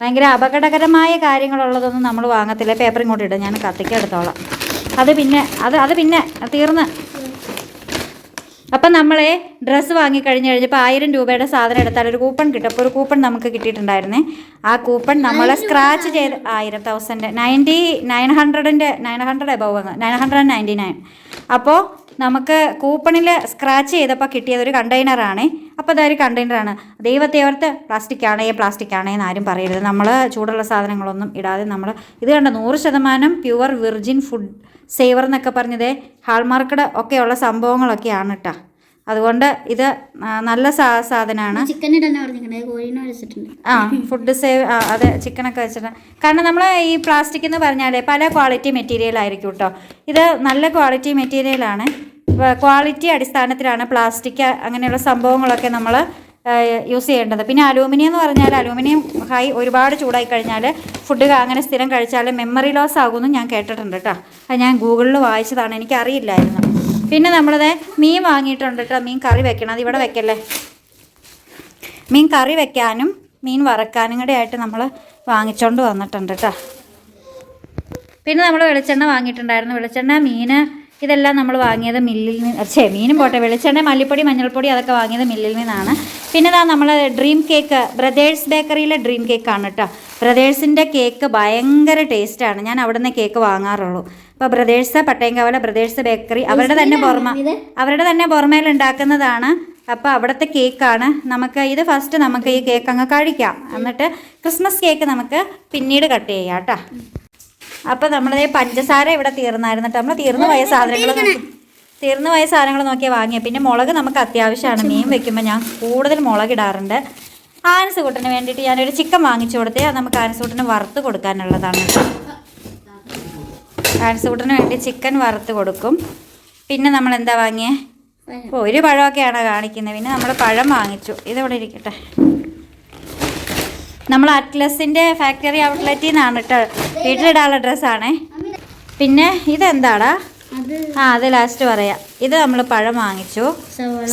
ഭയങ്കര അപകടകരമായ കാര്യങ്ങളുള്ളതൊന്നും നമ്മൾ വാങ്ങത്തില്ല. പേപ്പർ ഇങ്ങോട്ട് ഞാൻ കത്തിക്കെടുത്തോളാം അത് പിന്നെ അത് അത് പിന്നെ തീർന്ന്. അപ്പം നമ്മളെ ഡ്രസ്സ് വാങ്ങി കഴിഞ്ഞ് കഴിഞ്ഞപ്പോൾ ആയിരം രൂപയുടെ സാധനം എടുത്താൽ ഒരു കൂപ്പൺ കിട്ടും. അപ്പോൾ ഒരു കൂപ്പൺ നമുക്ക് കിട്ടിയിട്ടുണ്ടായിരുന്നേ. ആ കൂപ്പൺ നമ്മൾ സ്ക്രാച്ച് ചെയ്ത് ആയിരം thousand ninety nine ഹൺഡ്രഡിന്റെ nine hundred above nine hundred and ninety nine അപ്പോൾ നമുക്ക് കൂപ്പണിൽ സ്ക്രാച്ച് ചെയ്തപ്പോൾ കിട്ടിയത് ഒരു കണ്ടെയ്നറാണ് അപ്പോൾ അതൊരു കണ്ടെയ്നറാണ് ദൈവത്തെ ഓർത്ത് പ്ലാസ്റ്റിക് ആണേ പ്ലാസ്റ്റിക് ആണേ എന്ന് ആരും പറയരുത്. നമ്മൾ ചൂടുള്ള സാധനങ്ങളൊന്നും ഇടാതെ നമ്മൾ ഇത് കണ്ട നൂറ് ശതമാനം പ്യുവർ വിർജിൻ ഫുഡ് സേവർ എന്നൊക്കെ പറഞ്ഞത് ഹാൾമാർക്കഡ് ഒക്കെയുള്ള സംഭവങ്ങളൊക്കെയാണ് കേട്ടോ അതുകൊണ്ട് ഇത് നല്ല സാധനമാണ്. ആ ഫുഡ് സേവ് ആ അതെ ചിക്കനൊക്കെ വെച്ചിട്ട് കാരണം നമ്മൾ ഈ പ്ലാസ്റ്റിക് എന്ന് പറഞ്ഞാൽ പല ക്വാളിറ്റി മെറ്റീരിയൽ ആയിരിക്കും കേട്ടോ ഇത് നല്ല ക്വാളിറ്റി മെറ്റീരിയലാണ് ക്വാളിറ്റി അടിസ്ഥാനത്തിലാണ് പ്ലാസ്റ്റിക് അങ്ങനെയുള്ള സംഭവങ്ങളൊക്കെ നമ്മൾ യൂസ് ചെയ്യേണ്ടത്. പിന്നെ അലൂമിനിയം എന്ന് പറഞ്ഞാൽ അലൂമിനിയം ഹൈ ഒരുപാട് ചൂടായി കഴിഞ്ഞാൽ ഫുഡ് അങ്ങനെ സ്ഥിരം കഴിച്ചാൽ മെമ്മറി ലോസ് ആകുമെന്ന് ഞാൻ കേട്ടിട്ടുണ്ട് കേട്ടോ അത് ഞാൻ ഗൂഗിളിൽ വായിച്ചതാണ്. എനിക്കറിയില്ലായിരുന്നു. പിന്നെ നമ്മളത് മീൻ വാങ്ങിയിട്ടുണ്ട് കേട്ടോ മീൻ കറി വെക്കണം. അത് ഇവിടെ വെക്കല്ലേ? മീൻ കറി വെക്കാനും മീൻ വറക്കാനും കൂടെ ആയിട്ട് നമ്മൾ വാങ്ങിച്ചോണ്ട് വന്നിട്ടുണ്ട് കേട്ടോ പിന്നെ നമ്മൾ വെളിച്ചെണ്ണ വാങ്ങിയിട്ടുണ്ടായിരുന്നു. വെളിച്ചെണ്ണ മീൻ ഇതെല്ലാം നമ്മൾ വാങ്ങിയത് മില്ലിൽ നിന്ന് ചേ മീനും പോട്ടെ. വെളിച്ചെണ്ണ മല്ലിപ്പൊടി മഞ്ഞൾപ്പൊടി അതൊക്കെ വാങ്ങിയത് മില്ലിൽ നിന്നാണ്. പിന്നെ ഇതാ നമ്മൾ ഡ്രീം കേക്ക് ബ്രദേഴ്സ് ബേക്കറിയിലെ ഡ്രീം കേക്കാണ് കേട്ടോ ബ്രദേഴ്സിന്റെ കേക്ക് ഭയങ്കര ടേസ്റ്റാണ് ഞാൻ അവിടെ നിന്ന് കേക്ക് വാങ്ങാറുള്ളൂ. അപ്പോൾ ബ്രദേഴ്സ് പട്ടയംകാവല ബ്രദേഴ്സ് ബേക്കറി അവരുടെ തന്നെ പുറമ അവരുടെ തന്നെ പുറമേൽ ഉണ്ടാക്കുന്നതാണ്. അപ്പോൾ അവിടുത്തെ കേക്കാണ്. നമുക്ക് ഇത് ഫസ്റ്റ് നമുക്ക് ഈ കേക്ക് അങ്ങ് കഴിക്കാം. എന്നിട്ട് ക്രിസ്മസ് കേക്ക് നമുക്ക് പിന്നീട് കട്ട് ചെയ്യാം കേട്ടോ. അപ്പോൾ നമ്മളത് പഞ്ചസാര ഇവിടെ തീർന്നായിരുന്നു കേട്ടോ. നമ്മൾ തീർന്നു പോയ സാധനങ്ങൾ തീർന്നു പോയ സാധനങ്ങൾ നോക്കിയാൽ വാങ്ങിയ. പിന്നെ മുളക് നമുക്ക് അത്യാവശ്യമാണ്. മീൻ വെക്കുമ്പോൾ ഞാൻ കൂടുതൽ മുളക് ഇടാറുണ്ട്. കൂട്ടിന് വേണ്ടിയിട്ട് ഞാനൊരു ചിക്കൻ വാങ്ങിച്ചു കൊടുത്തേ. അത് നമുക്ക് കൂട്ടിന് വറുത്ത് കൊടുക്കാനുള്ളതാണ്. ആൻസ് വേണ്ടി ചിക്കൻ വറുത്ത് കൊടുക്കും. പിന്നെ നമ്മൾ എന്താ വാങ്ങിയേ ഇപ്പോൾ ഒരു പഴമൊക്കെയാണ് കാണിക്കുന്നത്. പിന്നെ നമ്മൾ പഴം വാങ്ങിച്ചു. ഇതിവിടെ ഇരിക്കട്ടെ. നമ്മൾ അറ്റ്ലസിന്റെ ഫാക്ടറി ഔട്ട്ലെറ്റിൽ നിന്നാണ് കേട്ടോ. വീട്ടിലിടാനുള്ള ഡ്രസ്സാണേ. പിന്നെ ഇതെന്താടാ? ആ അത് ലാസ്റ്റ് പറയാം. ഇത് നമ്മൾ പഴം വാങ്ങിച്ചു.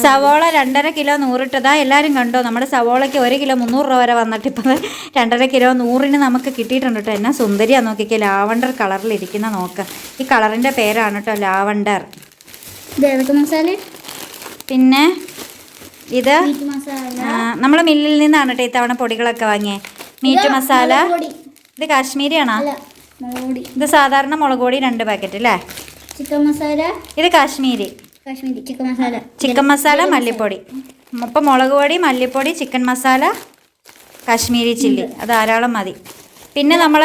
സവാള രണ്ടര കിലോ നൂറിട്ടതാ. എല്ലാവരും കണ്ടോ? നമ്മുടെ സവോളയ്ക്ക് ഒരു കിലോ മുന്നൂറ് രൂപ വരെ വന്നിട്ട് ഇപ്പം രണ്ടര കിലോ നൂറിന് നമുക്ക് കിട്ടിയിട്ടുണ്ട് കേട്ടോ എന്നാ സുന്ദരിയാ നോക്കിക്കേ. ലാവണ്ടർ കളറിൽ ഇരിക്കുന്ന നോക്ക്. ഈ കളറിന്റെ പേരാണ് കേട്ടോ ലാവണ്ടർ. മസാല? പിന്നെ ഇത്? നമ്മൾ മില്ലിൽ നിന്നാണ് കേട്ടോ ഇത്തവണ പൊടികളൊക്കെ വാങ്ങിയേ. മീറ്റ് മസാല? ഇത് കാശ്മീരിയാണോ? ഇത് സാധാരണ മുളക് പൊടി രണ്ട് പാക്കറ്റ് അല്ലേ ചിക്കൻ മസാല ഇത് കാശ്മീരി. കാശ്മീരി ചിക്കൻ മസാല. ചിക്കൻ മസാല മല്ലിപ്പൊടി. അപ്പം മുളക് പൊടി മല്ലിപ്പൊടി ചിക്കൻ മസാല കാശ്മീരി ചില്ലി. അത് ധാരാളം മതി. പിന്നെ നമ്മൾ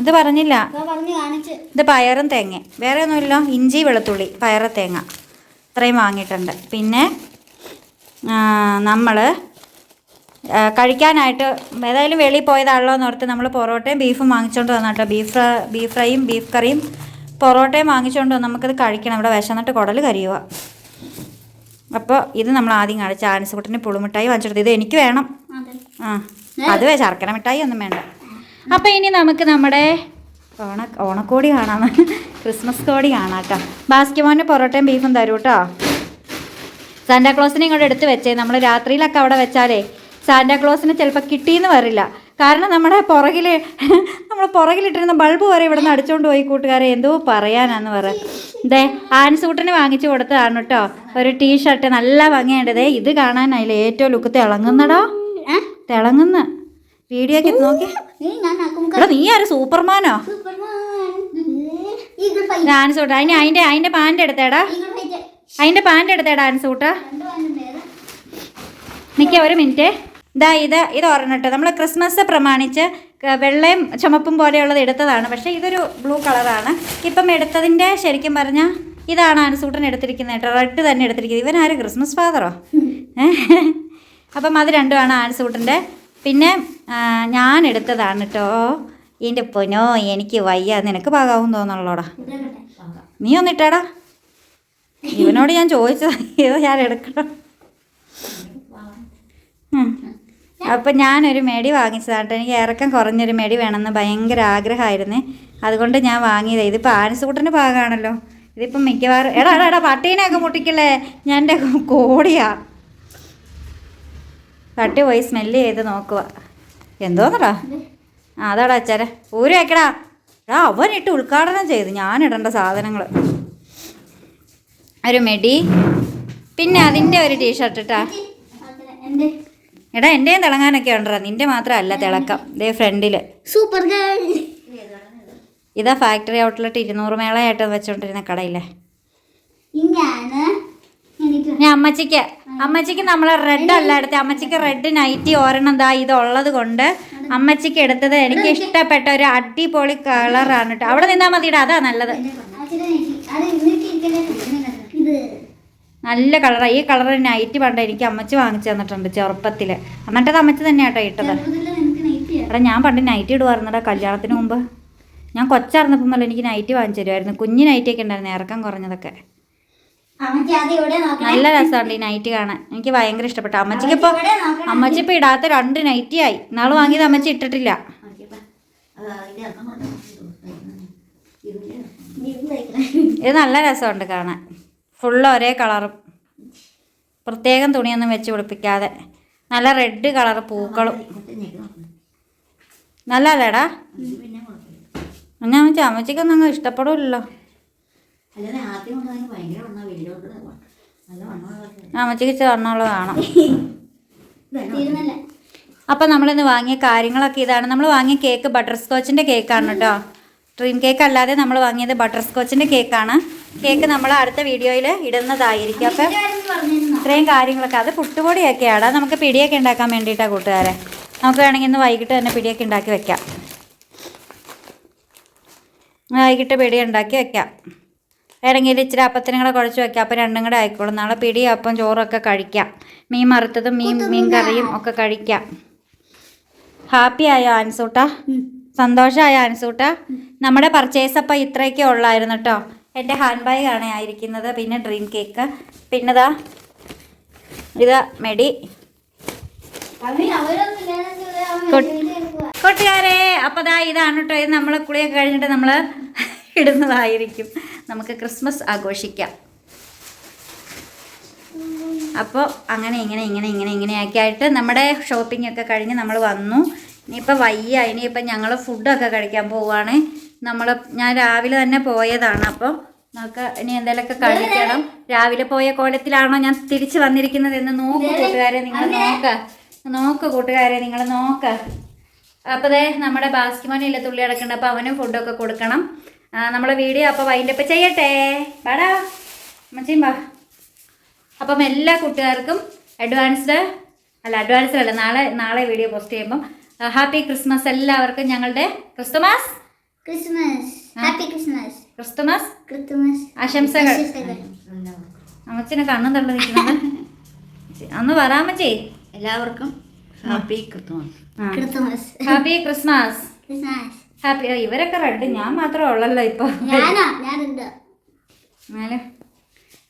ഇത് പറഞ്ഞില്ല. ഇത് പയറും തേങ്ങ വേറെ ഒന്നുമില്ലോ. ഇഞ്ചി വെളുത്തുള്ളി പയറ തേങ്ങ. ഇത്രയും വാങ്ങിയിട്ടുണ്ട്. പിന്നെ നമ്മൾ കഴിക്കാനായിട്ട് ഏതായാലും വെളിയിൽ പോയതാണല്ലോ എന്ന് ഓർത്ത് നമ്മൾ പൊറോട്ടയും ബീഫും വാങ്ങിച്ചുകൊണ്ട് വന്നിട്ടോ. ബീഫ് ബീഫ് ഫ്രൈയും ബീഫ് കറിയും പൊറോട്ടയും വാങ്ങിച്ചുകൊണ്ട് നമുക്കത് കഴിക്കണം. ഇവിടെ വിശന്നിട്ട് കുടൽ കരിയുക. അപ്പോൾ ഇത് നമ്മൾ ആദ്യം കാണിച്ച ആനസുകുട്ടിന് പുളിമിഠായി വാങ്ങിച്ചെടുത്ത് ഇത് എനിക്ക് വേണം. ആ അത് ശർക്കര മിഠായി ഒന്നും വേണ്ട. അപ്പോൾ ഇനി നമുക്ക് നമ്മുടെ ഓണ ഓണക്കോടി കാണാം ക്രിസ്മസ് കോടി കാണാം കേട്ടോ ബാസ്കിമോന് പൊറോട്ടയും ബീഫും തരൂ കേട്ടോ സാന്റാക്ലോസിനെ ഇങ്ങോട്ട് എടുത്ത് വെച്ചേ. നമ്മൾ രാത്രിയിലൊക്കെ അവിടെ വെച്ചാലേ സാന്റാക്ലോസിന് ചിലപ്പോൾ കിട്ടിയെന്ന് വരില്ല. കാരണം നമ്മുടെ പുറകിൽ നമ്മൾ പുറകിലിട്ടിരുന്ന ബൾബ് വരെ ഇവിടെ നിന്ന് അടിച്ചുകൊണ്ട് പോയി കൂട്ടുകാരെ. എന്തോ പറയാനാന്ന് പറ. ദേ ആൻസൂട്ടിന് വാങ്ങിച്ചു കൊടുത്തതാണ് കേട്ടോ ഒരു ടീഷർട്ട് നല്ല ഭംഗിയുണ്ട്. ദേ ഇത് കാണാനായില്ല ഏറ്റവും ലുക്ക് തിളങ്ങുന്നടോ? തിളങ്ങുന്ന. വീഡിയോ ഒക്കെ നോക്കി. നീ എടാ ആര്? സൂപ്പർമാനോ? ആൻസൂട്ട്. അതിന് അതിന്റെ അതിന്റെ പാന്റ് എടുത്തേടാ. അതിന്റെ അതിന്റെ പാന്റ് എടുത്തേടാ ആൻസൂട്ടാ. നിക്ക നിൽക്ക ഒരു മിനിറ്റ്. ഇതാ ഇത് ഇത് ഒരെണ്ണിട്ട് നമ്മൾ ക്രിസ്മസ് പ്രമാണിച്ച് വെള്ളയും ചുമപ്പും പോലെയുള്ളത് എടുത്തതാണ്. പക്ഷേ ഇതൊരു ബ്ലൂ കളറാണ്. ഇപ്പം എടുത്തതിന്റെ ശരിക്കും പറഞ്ഞാൽ ഇതാണ് അനുസൂട്ടൻ എടുത്തിരിക്കുന്നത് കേട്ടോ. റെഡ് തന്നെ എടുത്തിരിക്കുന്നത്. ഇവൻ ആര് ക്രിസ്മസ് ഫാദറോ? അപ്പം അത് രണ്ടുമാണ് ആൻസൂട്ടന്റെ പിന്നെ ഞാൻ എടുത്തതാണ് കേട്ടോ. എന്റെ പൊന്നോ എനിക്ക് വയ്യ. നിനക്ക് പാകാവും തോന്നുള്ളോടാ നീ ഒന്നിട്ടാടാ ഇവനോട് ഞാൻ ചോദിച്ചത്. ഞാൻ എടുക്കണം? ഉം. അപ്പം ഞാനൊരു മേടി വാങ്ങിച്ചതാട്ടോ. എനിക്ക് ഇറക്കം കുറഞ്ഞൊരു മേടി വേണമെന്ന് ഭയങ്കര ആഗ്രഹമായിരുന്നേ. അതുകൊണ്ട് ഞാൻ വാങ്ങിയത്. ഇതിപ്പോൾ ആനസൂട്ടന്റെ ഭാഗമാണല്ലോ. ഇതിപ്പം മിക്കവാറും എടാ എടാ എടാ പട്ടീനെയൊക്കെ മുട്ടിക്കല്ലേ? ഞാൻ എന്റെ കോടിയാ. പട്ടി പോയി സ്മെല്ല് ചെയ്ത് നോക്കുക എന്തോന്നടാ? ആ അതാടാ അച്ചാരെ. ഊര് വെക്കടാ. എടാ അവനിട്ട് ഇട്ട് ഉദ്ഘാടനം ചെയ്തു. ഞാൻ ഇടേണ്ട സാധനങ്ങൾ ഒരു മെടി. പിന്നെ അതിന്റെ ഒരു ടീഷർട്ട് ഇട്ടാ. എടാ എന്റെയും തിളങ്ങാനൊക്കെ ഉണ്ടോ നിന്റെ മാത്രമല്ല തിളക്കം ഇതേ ഫ്രണ്ടിൽ സൂപ്പർ ഇതാ ഫാക്ടറി ഔട്ട്ലെറ്റ് ഇരുന്നൂറ് മേളയായിട്ട് വെച്ചോണ്ടിരുന്ന കടയില്ലേ ഞാൻ അമ്മച്ചിക്ക് അമ്മച്ചിക്ക് നമ്മളെ റെഡ് അല്ല എടുത്ത് അമ്മച്ചിക്ക് റെഡ് നൈറ്റി ഒരെണ്ണം ദാ ഇതുള്ളത് കൊണ്ട് അമ്മച്ചിക്ക് എടുത്തത് എനിക്ക് ഇഷ്ടപ്പെട്ട ഒരു അടിപൊളി കളറാണ് കേട്ടോ അവിടെ നിന്നാൽ മതിയുടെ അതാ നല്ലത് നല്ല കളറാണ് ഈ കളർ നൈറ്റ് പണ്ട് എനിക്ക് അമ്മച്ചി വാങ്ങിച്ചു തന്നിട്ടുണ്ട് ചെറുപ്പത്തിൽ എന്നിട്ടത് അമ്മച്ചി തന്നെയാട്ടോ ഇട്ടത് എടാ ഞാൻ പണ്ട് നൈറ്റ് ഇടുവായിരുന്നടാ കല്യാണത്തിന് മുമ്പ് ഞാൻ കൊച്ചായിരുന്നപ്പം നല്ല എനിക്ക് നൈറ്റ് വാങ്ങിച്ചു തരുമായിരുന്നു കുഞ്ഞു നൈറ്റ് ഒക്കെ ഉണ്ടായിരുന്നു ഇറക്കം കുറഞ്ഞതൊക്കെ നല്ല രസമുണ്ട് ഈ നൈറ്റ് കാണാൻ എനിക്ക് ഭയങ്കര ഇഷ്ടപ്പെട്ടു അമ്മച്ചിക്ക് ഇപ്പോൾ അമ്മച്ചി ഇപ്പോൾ ഇടാത്ത രണ്ട് നൈറ്റി ആയി നാളെ വാങ്ങിയത് അമ്മച്ചി ഇട്ടിട്ടില്ല. ഇത് നല്ല രസമുണ്ട് കാണാൻ ഫുള്ള് ഒരേ കളറും പ്രത്യേകം തുണിയൊന്നും വെച്ച് പിടിപ്പിക്കാതെ നല്ല റെഡ് കളർ പൂക്കളും. നല്ലല്ലേടാ ഞാൻ വെച്ചാൽ അമ്മച്ചിക്കൊന്നും അങ്ങ് ഇഷ്ടപ്പെടില്ലല്ലോ. അമ്മച്ചിക്ക് ചേർന്നുള്ളത് കാണാം. അപ്പം നമ്മളിന്ന് വാങ്ങിയ കാര്യങ്ങളൊക്കെ ഇതാണ്. നമ്മൾ വാങ്ങിയ കേക്ക് ബട്ടർ സ്കോച്ചിന്റെ കേക്കാണ് കേട്ടോ. ഡ്രീം കേക്ക് അല്ലാതെ നമ്മൾ വാങ്ങിയത് ബട്ടർ സ്കോച്ചിന്റെ കേക്കാണ് കേക്ക് നമ്മൾ അടുത്ത വീഡിയോയിൽ ഇടുന്നതായിരിക്കും. അപ്പം ഇത്രയും കാര്യങ്ങളൊക്കെ അത് പുട്ടുപൊടിയൊക്കെയാണ്. നമുക്ക് പിടിയൊക്കെ ഉണ്ടാക്കാൻ വേണ്ടിയിട്ടാണ് കൂട്ടുകാരെ. നമുക്ക് വേണമെങ്കിൽ ഇന്ന് വൈകിട്ട് തന്നെ പിടിയൊക്കെ ഉണ്ടാക്കി വെക്കാം. വൈകിട്ട് പിടി ഉണ്ടാക്കി വെക്കാം. വേണമെങ്കിൽ ഇച്ചിരി അപ്പത്തിനും കൂടെ കുഴച്ച് വെക്കാം. അപ്പം രണ്ടും കൂടെ ആയിക്കോളും. നാളെ പിടി അപ്പം ചോറൊക്കെ കഴിക്കാം. മീൻ മറുത്തതും മീൻ മീൻ കറിയും ഒക്കെ കഴിക്കാം. ഹാപ്പി ആയോ ആൻസൂട്ട? സന്തോഷമായോ ആൻസൂട്ട? നമ്മുടെ പർച്ചേസ് അപ്പം ഇത്രയൊക്കെ ഉള്ളായിരുന്നു കേട്ടോ എന്റെ ഹാൻഡ് ബാഗാണ് ആയിരിക്കുന്നത്. പിന്നെ ഡ്രീം കേക്ക്. പിന്നെ ഇതാ ഇത് മെടി കൂട്ടുകാരെ അപ്പോൾ ദാ ഇതാണ് കേട്ടോ ഇത് നമ്മളെ കുളിയൊക്കെ കഴിഞ്ഞിട്ട് നമ്മൾ ഇടുന്നതായിരിക്കും. നമുക്ക് ക്രിസ്മസ് ആഘോഷിക്കാം. അപ്പോൾ അങ്ങനെ ഇങ്ങനെ ഇങ്ങനെ ഇങ്ങനെ ഇങ്ങനെയൊക്കെ ആയിട്ട് നമ്മുടെ ഷോപ്പിംഗ് ഒക്കെ കഴിഞ്ഞ് നമ്മൾ വന്നു. ഇനിയിപ്പോൾ വയ്യ. ഇനിയിപ്പോൾ ഞങ്ങൾ ഫുഡൊക്കെ കഴിക്കാൻ പോവുകയാണ് നമ്മൾ ഞാൻ രാവിലെ തന്നെ പോയതാണ്. അപ്പം നമുക്ക് ഇനി എന്തെങ്കിലുമൊക്കെ കഴിക്കണം രാവിലെ പോയ കോലത്തിലാണോ ഞാൻ തിരിച്ചു വന്നിരിക്കുന്നത് എന്ന് നോക്ക് കൂട്ടുകാരെ നിങ്ങൾ നോക്ക. നോക്ക് കൂട്ടുകാരെ നിങ്ങൾ നോക്ക. അപ്പോൾ ദേ നമ്മുടെ ബാസ്കിമോനില്ല തുള്ളി അടക്കണ്ട അപ്പോൾ അവനും ഫുഡൊക്കെ കൊടുക്കണം. നമ്മളെ വീഡിയോ അപ്പോൾ വൈൻഡപ്പ് ചെയ്യട്ടെ. പാടാ അമ്മച്ചിയും ബാ അപ്പം എല്ലാ കൂട്ടുകാർക്കും അഡ്വാൻസ്ഡ് അല്ല അഡ്വാൻസ്ഡ് അല്ല നാളെ നാളെ വീഡിയോ പോസ്റ്റ് ചെയ്യുമ്പം ഹാപ്പി ക്രിസ്മസ് എല്ലാവർക്കും ഞങ്ങളുടെ ക്രിസ്തുമസ്. ക്രിസ്മസ്. ഹാപ്പി ക്രിസ്മസ് ക്രിസ്തുമസ്? ക്രിസ്മസ് ആശംസകൾ. ആശംസകൾ. അമ്മച്ചിനെ കണ്ണും തള്ളു നിൽക്കുന്നത് അന്ന് പറയാമച്ചേ എല്ലാവർക്കും happy Christmas Christmas happy Christmas Christmas happy ഇവരൊക്കെ റെഡ്. ഞാൻ മാത്രമേ ഉള്ളല്ലോ ഇപ്പൊ. അപ്പൊ എന്നാലും.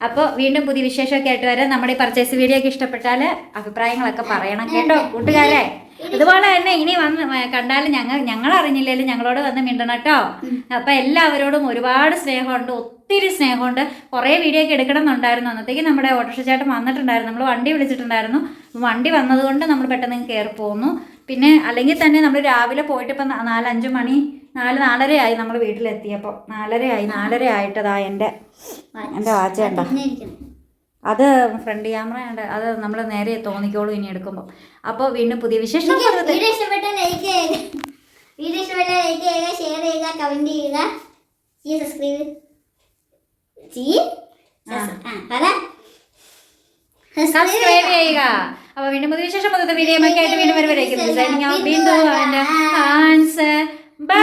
അപ്പോൾ വീണ്ടും പുതിയ വിശേഷമൊക്കെ ആയിട്ട് വരാം. നമ്മുടെ ഈ പർച്ചേസ് വീഡിയോ ഒക്കെ ഇഷ്ടപ്പെട്ടാൽ അഭിപ്രായങ്ങളൊക്കെ പറയണം കേട്ടോ കൂട്ടുകാരെ. അതുപോലെ തന്നെ ഇനി വന്ന് കണ്ടാലും ഞങ്ങൾ ഞങ്ങൾ അറിഞ്ഞില്ലെങ്കിലും ഞങ്ങളോട് വന്ന് മിണ്ടണം കേട്ടോ. അപ്പം എല്ലാവരോടും ഒരുപാട് സ്നേഹമുണ്ട് ഒത്തിരി സ്നേഹമുണ്ട്. കുറേ വീഡിയോ ഒക്കെ എടുക്കണം എന്നുണ്ടായിരുന്നു. അന്നത്തേക്ക് നമ്മുടെ ഓട്ടോറിക്ഷ ചേട്ടൻ വന്നിട്ടുണ്ടായിരുന്നു. നമ്മൾ വണ്ടി വിളിച്ചിട്ടുണ്ടായിരുന്നു. വണ്ടി വന്നതുകൊണ്ട് നമ്മൾ പെട്ടെന്ന് കയറി പോന്നു. പിന്നെ അല്ലെങ്കിൽ തന്നെ നമ്മൾ രാവിലെ പോയിട്ട് ഇപ്പം നാലഞ്ച് മണി നാല് നാലരയായി നമ്മൾ വീട്ടിലെത്തിയപ്പോൾ നാലരയായി നാലര ആയിട്ടതാ എന്റെ എന്റെ വാച്ച ഉണ്ടോ പിന്നെ ഇരിക്കണം. അത് ഫ്രണ്ട് ക്യാമറ ഉണ്ട് അത് നമ്മൾ നേരെ തോന്നിക്കോളൂ ഇനി എടുക്കുമ്പോൾ അപ്പോൾ വീണ്ടും പുതിയ വിശേഷം വീഡിയോ ഇഷ്ടപ്പെട്ട ലൈക്ക് ചെയ്യുക. വീഡിയോ ഇഷ്ടപ്പെട്ട ലൈക്ക് ചെയ്യുക ഷെയർ ചെയ്യുക ചെയ്യുക. സബ്സ്ക്രൈബ് സബ്സ്ക്രൈബ് ചെയ്യുക. അപ്പോൾ വീണ്ടും പുതിയ വിശേഷം പുതിയ വീഡിയോ ഒക്കെ ആയിട്ട് വീണ്ടും വരുവരേക്കും ഡിസൈനിങ് ബൈ